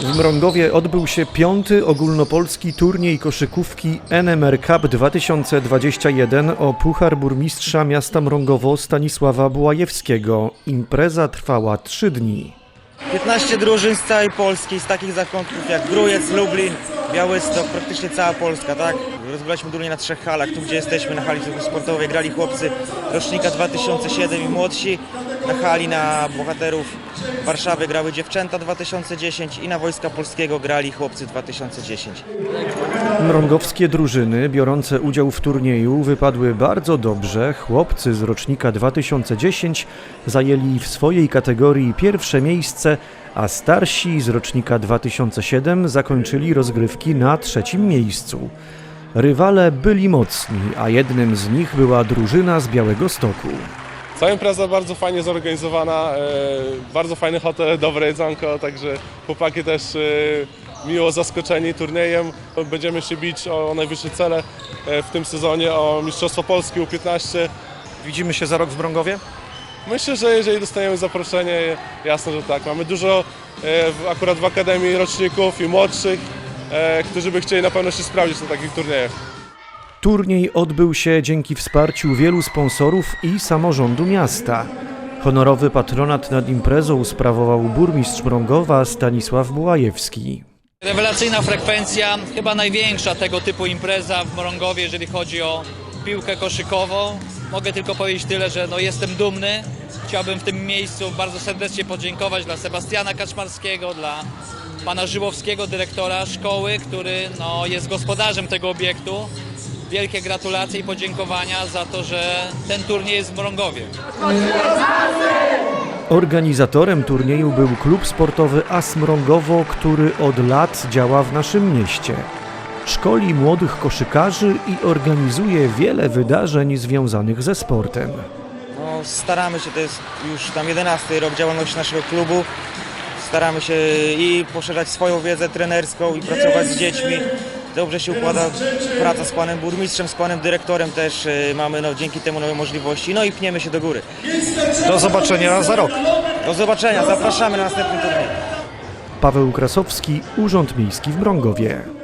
W Mrągowie odbył się piąty ogólnopolski turniej koszykówki NMR Cup 2021 o Puchar Burmistrza Miasta Mrągowo Stanisława Bułajewskiego. Impreza trwała trzy dni. 15 drużyn z całej Polski, z takich zakątków jak Grujec, Lublin, Białystok, praktycznie cała Polska, tak? Rozgraliśmy turniej na trzech halach, tu gdzie jesteśmy, na hali sportowej, grali chłopcy rocznika 2007 i młodsi, na hali na bohaterów Warszawy grały dziewczęta 2010 i na Wojska Polskiego grali chłopcy 2010. Mrągowskie drużyny biorące udział w turnieju wypadły bardzo dobrze. Chłopcy z rocznika 2010 zajęli w swojej kategorii pierwsze miejsce, a starsi z rocznika 2007 zakończyli rozgrywki na trzecim miejscu. Rywale byli mocni, a jednym z nich była drużyna z Białego Stoku. Cała impreza bardzo fajnie zorganizowana, e, bardzo fajny hotel, dobre jedzonko, także chłopaki też e, miło zaskoczeni turniejem. Będziemy się bić o najwyższe cele e, w tym sezonie, o Mistrzostwo Polski U15. Widzimy się za rok w Mrągowie? Myślę, że jeżeli dostaniemy zaproszenie, jasne, że tak. Mamy dużo akurat w Akademii roczników i młodszych, którzy by chcieli na pewno się sprawdzić na takich turniejach. Turniej odbył się dzięki wsparciu wielu sponsorów i samorządu miasta. Honorowy patronat nad imprezą sprawował burmistrz Mrągowa Stanisław Bułajewski. Rewelacyjna frekwencja, chyba największa tego typu impreza w Morągowie, jeżeli chodzi o piłkę koszykową. Mogę tylko powiedzieć tyle, że no jestem dumny. Chciałbym w tym miejscu bardzo serdecznie podziękować dla Sebastiana Kaczmarskiego, dla pana Żyłowskiego, dyrektora szkoły, który no, jest gospodarzem tego obiektu. Wielkie gratulacje i podziękowania za to, że ten turniej jest w Morągowie. Organizatorem turnieju był klub sportowy AS Mrągowo, który od lat działa w naszym mieście. Szkoli młodych koszykarzy i organizuje wiele wydarzeń związanych ze sportem. No, staramy się, to jest już tam 11 rok działalności naszego klubu. Staramy się i poszerzać swoją wiedzę trenerską i pracować z dziećmi. Dobrze się układa praca z panem burmistrzem, z panem dyrektorem też y, mamy no, dzięki temu nowe możliwości. No i pniemy się do góry. Do zobaczenia za rok. Do zobaczenia, zapraszamy na następny turniej. Paweł Krasowski, Urząd Miejski w Mrągowie.